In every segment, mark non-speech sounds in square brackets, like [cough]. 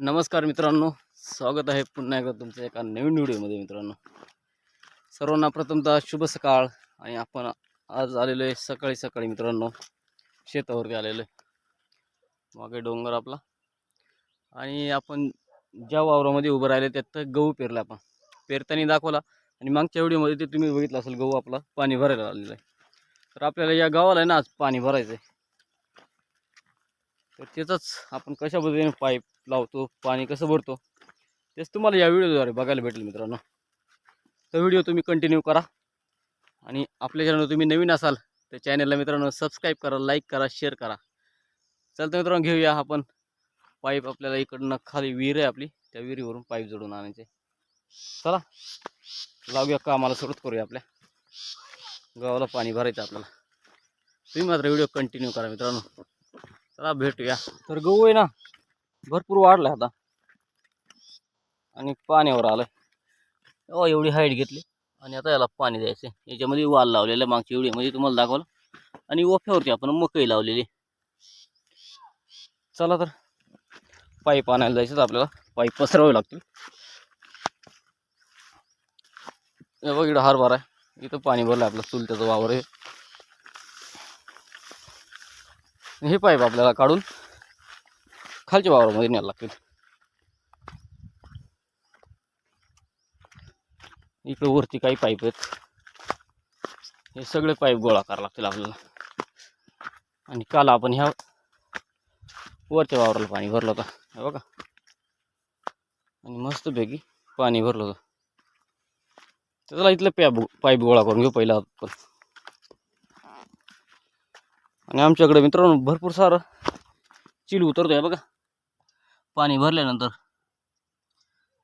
नमस्कार मित्रांनो स्वागत आहे पुन्हा एकदा तुमच्या एका नवीन व्हिडिओमध्ये मित्रांनो. सर्वांना प्रथमतः शुभ सकाळ आणि आपण आज आलेलो आहे सकाळी सकाळी मित्रांनो शेतावरती आलेलो आहे. मागे डोंगर आपला. आणि आपण ज्या वावरामध्ये उभं राहिले त्यात गहू पेरला आपण. पेरताना दाखवला आणि मागच्या व्हिडिओमध्ये ते तुम्ही बघितलं असेल गहू आपला पाणी भरायला आलेलं आहे. तर आपल्याला या गावाला आहे ना आज पाणी भरायचं आहे. तर त्याचाच आपण कशा पद्धतीने पाईप लावतो पाणी कसं भरतो तेच तुम्हाला या व्हिडिओद्वारे बघायला भेटेल मित्रांनो. तर व्हिडिओ तुम्ही कंटिन्यू करा. आणि आपल्या चॅनल तुम्ही नवीन असाल तर चॅनलला मित्रांनो सबस्क्राईब करा लाईक करा शेअर करा. चल तर मित्रांनो घेऊया आपण पाईप आपल्याला इकडनं खाली विहीर आहे आपली त्या विहिरीवरून पाईप जोडून आणायचे. चला लावूया कामाला सुरुवात करूया आपल्या. गावाला पाणी भरायचं आपल्याला. तुम्ही मात्र व्हिडिओ कंटिन्यू करा मित्रांनो. चला भेटूया. तर गहू आहे ना भरपूर वाढलाय आता. आणि पाण्यावर आलंय. हो एवढी हाईट घेतली. आणि आता याला पाणी द्यायचं याच्यामध्ये वाल लावलेलं आहे मागच्या म्हणजे तुम्हाला दाखवलं. आणि ओफ्यावरती आपण मकई लावलेली चला तर. पाईप आणायला जायचं तर आपल्याला. पाईप पसरावी लागतील. बघ इकडं हरभरा आहे. इथं पाणी भरलं आपलं. चुलत्याचं वावर आहे. हे पाईप आपल्याला काढून खालच्या वावरामध्ये न्यायला लागतील. इकडे वरती काही पाईप आहेत. हे सगळे पाईप गोळा करा लागतील आपल्याला. आणि काल आपण ह्या वरच्या वावराला पाणी भरलं होतं. हे बघा. आणि मस्तपैकी पाणी भरलं होतं. त्याला इथलं पॅप पाईप गोळा करून घेऊ पहिला आपण. आणि आमच्याकडे मित्रांनो भरपूर सारं चिल आहे बघा. पाणी भरल्यानंतर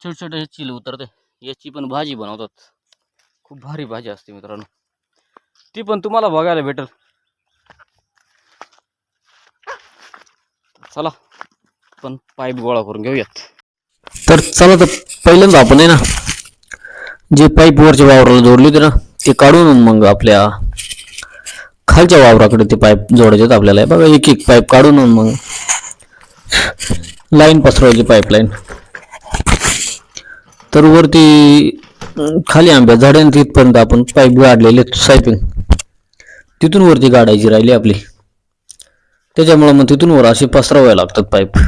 छोटे छोटे हे चिल उतरते. याची पण भाजी बनवतात. खूप भारी भाजी असते मित्रांनो. ती पण तुम्हाला बघायला भेटेल. चला पण पाईप गोळा करून घेऊयात. तर चला तर पहिल्यांदा आपण आहे ना जे पाईप वरच्या वावराला जोडले होते ना ते काढून मग आपल्या खालच्या वावराकडे ते पाईप जोडायचे आपल्याला. बघा एक एक पाईप काढून मग लाईन पसरवायची पाईपलाईन तर वरती खाली आंब्या झाडांत तिथपर्यंत आपण पाईप गाडलेले सायपिंग तिथून वरती गाडायची राहिली आपली. त्याच्यामुळं मग तिथून वर असे पसरावे लागतात पाईप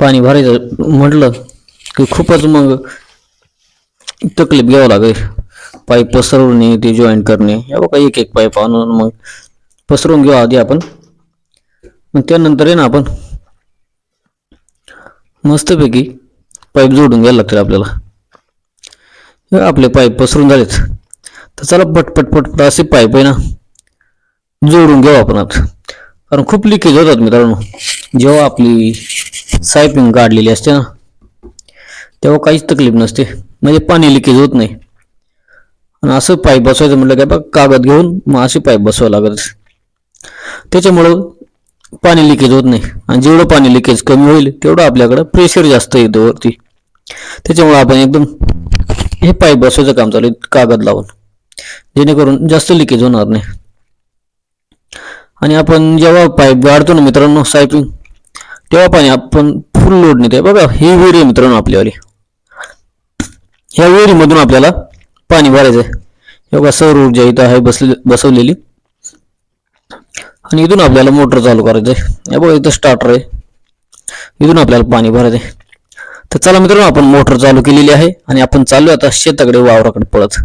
पाणी भरायचं म्हटलं की खूपच मग तकलीफ घ्यावं लागेल. पाईप पसरवणे ते जॉईन करणे या बघा एक एक पाईप आणून मग पसरवून घेऊ आधी आपण. मग त्यानंतर आहे ना आपण मस्तपैकी पाईप जोडून घ्यायला लागतील आपल्याला. आपले पाईप पसरून झालेत. तर चला पटपट पटपट असे पाईप आहे ना जोडून घेऊ आपण आता. कारण खूप लिकेज होतात मित्रांनो. जेव्हा आपली सायपिंग काढलेली असते ना तेव्हा काहीच तकलीफ नसते. म्हणजे पाणी लिकेज होत नाही. आणि असं पाईप बसवायचं म्हटलं काय बघ कागद घेऊन मग असे पाईप बसवावं लागत त्याच्यामुळं पाणी लिकेज होत नाही. आणि जेवढं पाणी लिकेज कमी होईल तेवढं आपल्याकडं प्रेशर जास्त येतं वरती. त्याच्यामुळे आपण एकदम हे पाईप बसवायचं काम चालू आहे कागद लावून. जेणेकरून जास्त लिकेज होणार नाही. आणि आपण जेव्हा पाईप वाढतो ना मित्रांनो सायपिंग तेव्हा पाणी आपण फुल लोड नेते बघा ही विहीर आहे मित्रांनो आपल्यावाली. ह्या विहिरीमधून आपल्याला पाणी भरायचं आहे हे बघा सौर ऊर्जा इथं आहे बसले बसवलेली. आणि इथून आपल्याला मोटर चालू करायचं आहे हे बघा इथं स्टार्टर आहे. इथून आपल्याला पाणी भरायचं आहे तर चला मित्रांनो आपण मोटर चालू केलेली आहे आणि आपण चालू आता शेताकडे वावराकडे पळत.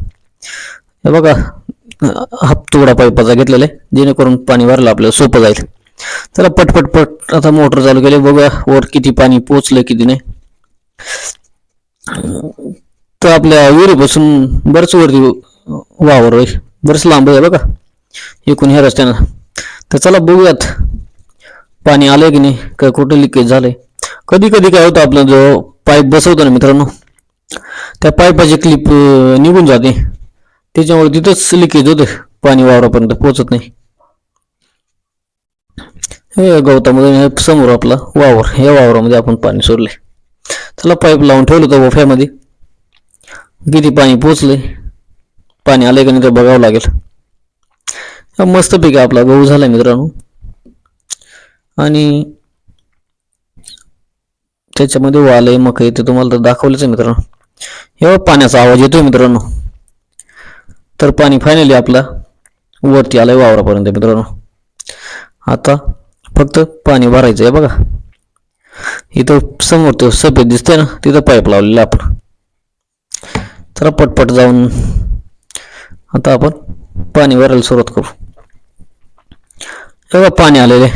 हे बघा हा तुकडा पाईपाचा घेतलेला आहे. जेणेकरून पाणी भरलं आपल्याला सोपं जाईल. चला पटपट पट आता मोटर चालू केले बघा वर किती पाणी पोचलं किती नाही. तर आपल्या विहिरीपासून बरंच वरती वावर आहे. बरंच लांब आहे बघा. एकूण ह्या रस्त्यानं तर चला बघूयात. पाणी आलंय की नाही? काय कुठं लिकेज झालंय? कधी कधी काय होतं आपलं जो पाईप बसवतो ना मित्रांनो त्या पाईपाची क्लिप निघून जाते. त्याच्यामुळे तिथंच लिकेज होतं. पाणी वावरापर्यंत पोचत नाही. हे गवतामध्ये समोर आपला वावर या वावरामध्ये आपण पाणी सोडले चला पाईप लावून ठेवलं होतं वफ्यामध्ये. किती पाणी पोचले पाणी आले का नाही तर बघावं लागेल. हा मस्तपैकी आपला. गहू झाला मित्रांनो. आणि त्याच्यामध्ये वाल आहे ते तुम्हाला तर दाखवलंच आहे मित्रांनो. एवढा पाण्याचा आवाज येतोय मित्रांनो. तर पाणी फायनली आपला वरती आलंय वावरापर्यंत मित्रांनो. आता फक्त पाणी भरायचं आहे बघा. इथं समोर तो सफेद दिसतंय ना तिथं पाईप लावलेला आपण. चला पटपट जाऊन आता आपण पाणी भरायला सुरुवात करू. बघा पाणी आलेले.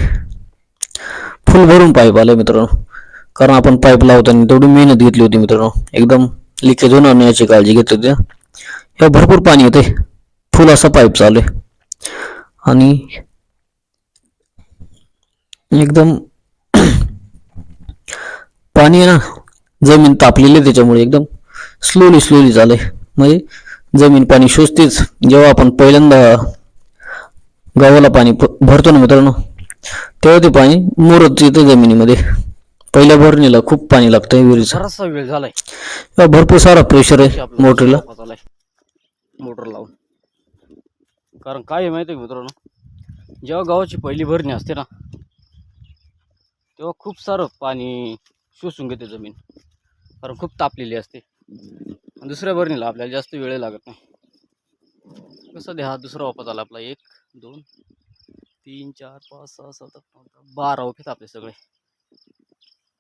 फुल भरून पाईप आले मित्रांनो. कारण आपण पाईप लावताना तेवढी मेहनत घेतली होती मित्रांनो. एकदम लिकेज होणार नाही याची काळजी घेतली होती. ह्या भरपूर पाणी येते फुल असा पाईप चालू आहे. आणि एकदम [clears throat] पाणी आहे ना जमीन तापलेली आहे त्याच्यामुळे एकदम स्लोली स्लोली झालंय. म्हणजे जमीन पाणी शोषतेच. जेव्हा आपण पहिल्यांदा गव्हाला पाणी भरतो ना मित्रांनो? तेव्हा ते पाणी मुरत येतं जमिनीमध्ये. पहिल्या भरणीला खूप पाणी लागतं विहिरीचं. वेळ झालाय. भरपूर सारा प्रेशर आहे मोटरीला. मोटर लावून. कारण काय माहिती आहे मित्रांनो? जेव्हा गावाची पहिली भरणी असते ना तेव्हा खूप सारं पाणी शोषून घेते जमीन. कारण खूप तापलेली असते. दुसऱ्या भरणीला आपल्याला जास्त वेळ लागत नाही. कसं दे हा दुसरा वापस आला आपला एक. दोन तीन चार पाच सहा सात आठ नऊ दहा बारा ओपेत आपले सगळे.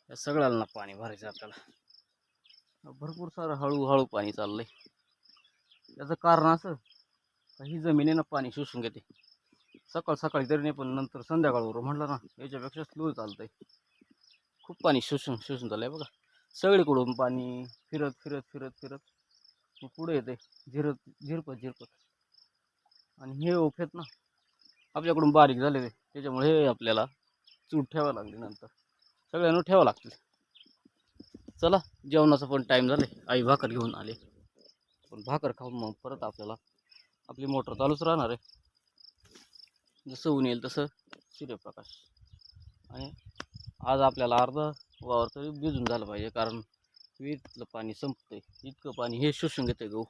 या सगळ्याला पाणी भरायचं आहे आपल्याला. भरपूर सारं हळूहळू पाणी चाललंय. याचं कारण असं काही जमिनीनं पाणी शोषून घेते. सकाळ सकाळी तरी नाही पण नंतर संध्याकाळवर म्हटलं ना याच्यापेक्षा स्लो चालतंय. खूप पाणी शोषून शोषून चाललंय बघा. सगळीकडून पाणी फिरत फिरत फिरत फिरत मग पुढे येते झिरत झिरपत झिरपत. आणि हे ओफेत ना आपल्याकडून बारीक झाले त्याच्यामुळे हे आपल्याला चूट ठेवावं लागली नंतर. सगळ्यांना ठेवावं लागतील. चला जेवणाचा पण टाईम झाले. आई भाकर घेऊन आले. पण भाकर खाऊन मग परत आपल्याला आपली मोटर चालूच राहणार आहे. जसं ऊन येईल तसं सूर्यप्रकाश. आणि आज आपल्याला अर्धा वावर तरी भिजून झालं पाहिजे कारण विहिरीतलं पाणी संपतंय. इतकं पाणी हे शोषून घेते गहू.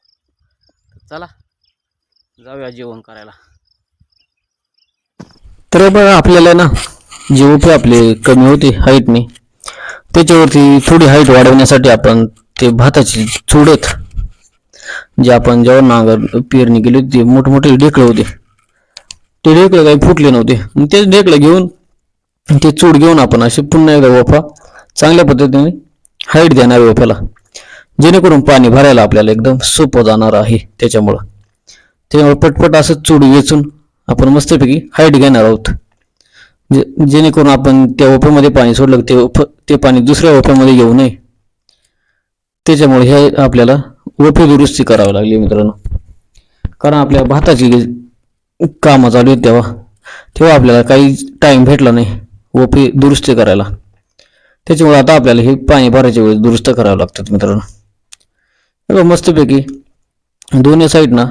चला जाऊया जेवण करायला. तर बघा आपल्याला ना जे ओपे आपले कमी होते हाईटने त्याच्यावरती थोडी हाईट वाढवण्यासाठी आपण ते भाताची चुडत जे आपण जेव्हा नांगर पेरणी केली होती ते मोठमोठे ढेकळे होते. ते ढेकळे काही फुटले नव्हते. ते तेच ढेकळे घेऊन ते चूड घेऊन आपण असे पुन्हा एकदा वफा चांगल्या पद्धतीने हाईट देणार वफ्याला जेणेकरून पाणी भरायला आपल्याला एकदम सोपं जाणार आहे त्याच्यामुळं. त्यामुळे पटपट असं चूड वेचून आपण मस्तपैकी हाईट घेणार आहोत. जे जेणेकरून आपण त्या ओप्यामध्ये पाणी सोडलं ते ओप ते पाणी दुसऱ्या ओप्यामध्ये येऊ नये. त्याच्यामुळे हे आपल्याला ओपी दुरुस्ती करावी लागली मित्रांनो. कारण आपल्या भाताची कामं चालू आहेत तेव्हा तेव्हा आपल्याला काही टाईम भेटला नाही ओपी दुरुस्ती करायला. त्याच्यामुळे आता आपल्याला हे पाणी भरायच्या वेळेस दुरुस्त करावं लागतात मित्रांनो. मस्तपैकी दोन्ही साईडना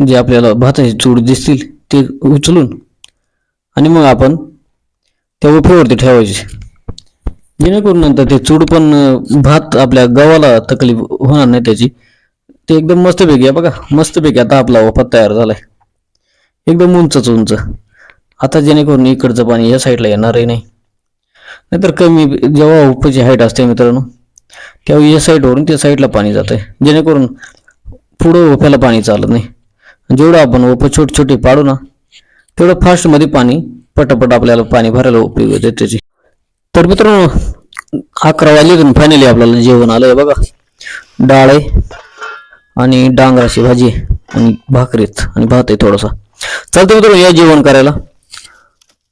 जे आपल्याला भाताची चूड दिसतील ते उचलून आणि मग आपण त्या उफेवरती ठेवायचे. जेणेकरून नंतर ते चूड पण भात आपल्या गव्हाला तकलीफ होणार नाही त्याची. ते एकदम मस्तपैकी आहे बघा. मस्तपैकी आता आपला वफात तयार झालाय. एकदम उंचच उंच. आता जेणेकरून इकडचं पाणी या साईडला येणारही नाही. नाहीतर कमी जेव्हा उपाची हाईट असते मित्रांनो तेव्हा या साईडवरून त्या साईडला पाणी जात आहे जेणेकरून पुढं ओफ्याला पाणी चालत नाही. जेवढं आपण ओपं छोटे छोटे पाडू ना तेवढं फास्टमध्ये पाणी पटापट आपल्याला पाणी भरायला उपयोग होते त्याची. तर मित्रांनो अकरा वाजले फायनली आपल्याला जेवण आलंय बघा. डाळ आहे आणि डांगराची भाजी आणि भाकरीत आणि भात आहे थोडासा. चालतं मित्रांनो या जेवण करायला.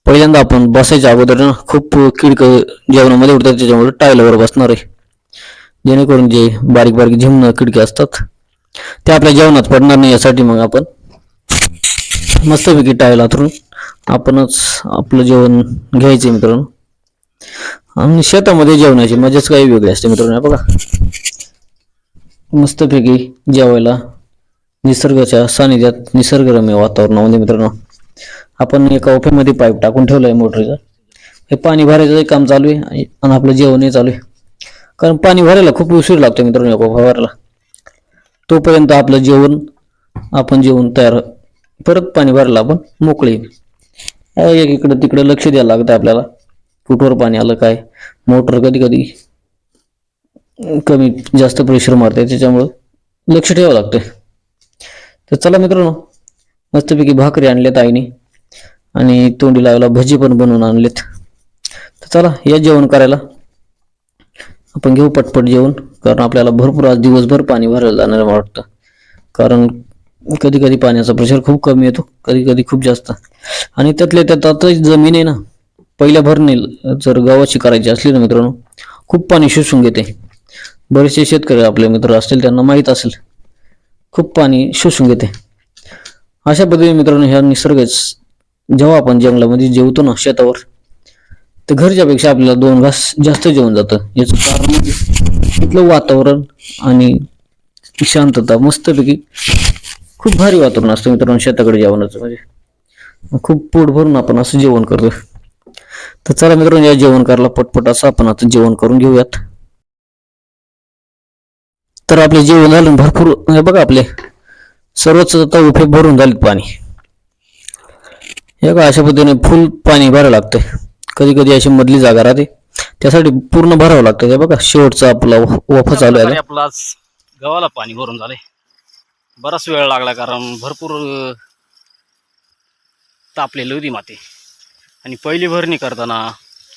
पहिल्यांदा आपण बसायच्या अगोदर ना खूप किडक जेवणामध्ये उठतात त्याच्यामुळे टायलावर बसणार आहे. जेणेकरून जे बारीक बारीक झिमणं खिडकी असतात ते आपल्या जेवणात पडणार नाही यासाठी मग आपण मस्तपैकी टायल हातरून आपणच आपलं जेवण घ्यायचे मित्रांनो. आणि शेतामध्ये जेवणाची मजाच काही वेगळी असते मित्रांनो बघा. मस्तपैकी जेवायला निसर्गाच्या सानिध्यात निसर्गरम्य वातावरणामध्ये मित्रांनो. आपण एका ओफेमध्ये पाईप टाकून ठेवलंय मोटरीचा. हे पाणी भरायचं काम चालू आहे आणि आपलं जेवणही चालू आहे. कारण पाणी भरायला खूप उशीर लागतो मित्रांनो एका भरायला तोपर्यंत आपलं जेवण आपण जेवण तयार परत पाणी भरायला आपण मोकळे. इकडं तिकडं लक्ष द्यायला लागतं आपल्याला. कुठवर पाणी आलं काय? मोटर कधी कधी कमी जास्त प्रेशर मारते. त्याच्यामुळं लक्ष ठेवावं लागतं तर चला मित्रांनो मस्तपैकी भाकरी आणल्यात आईने आणि तोंडी लावायला भजी पण बनवून आणलेत. तर चला या जेवण करायला. आपण घेऊ पटपट जेवण कारण आपल्याला भरपूर आज दिवसभर पाणी भरायला जाणार वाटतं. कारण कधी कधी पाण्याचा प्रेशर खूप कमी येतो कधी कधी खूप जास्त. आणि त्यातल्या त्यात आता जमीन आहे ना पहिल्या भरणे जर गावाची करायची असली ना मित्रांनो खूप पाणी शोषून घेते. बरेचसे शेतकरी आपले मित्र असतील त्यांना माहीत असेल खूप पाणी शोषून घेते. अशा पद्धतीने मित्रांनो ह्या निसर्गच जेव्हा आपण जंगलामध्ये जेवतो ना शेतावर तर घरच्यापेक्षा आपल्याला दोन घास जास्त जेवण जातं. याचं कारण म्हणजे तिथलं वातावरण आणि शांतता मस्तपैकी खूप भारी वातावरण असतं मित्रांनो शेताकडे जेवणाचं. म्हणजे खूप पोट भरून आपण असं जेवण करतो तर चला मित्रांनो या जेवण करायला पटपट असं आपण आता जेवण करून घेऊयात. तर आपले जेवण झालं भरपूर हे बघा आपले सर्वच आता उपयोग भरून झालेत पाणी. हे बघा अशा पद्धतीने फुल पाणी भरावं लागतंय. कधी कधी अशी मधली जागा राहते. त्यासाठी पूर्ण भरावं लागतं हे बघा. शेवटचा आपला वाफा चालू आहे आपलं आज गव्हाला पाणी भरून झालंय. बराच वेळ लागला कारण भरपूर तापलेली होती माती. आणि पहिली भरणी करताना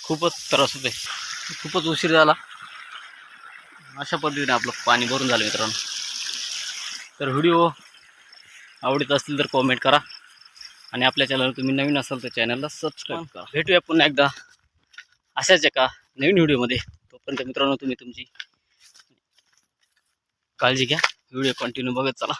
खूपच त्रास होते खूपच उशीर झाला. अशा पद्धतीने आपलं पाणी भरून झालं मित्रांनो. तर व्हिडिओ आवडत असतील तर कॉमेंट करा. आणि आपल्या चॅनलवर तुम्ही नवीन असाल तर चॅनलला सबस्क्राईब करा. भेटूया पुन्हा एकदा. अशाच एका नवीन व्हिडिओमध्ये तोपर्यंत मित्रांनो तुम्ही तुमची काळजी घ्या. व्हिडिओ कंटिन्यू बघत चला.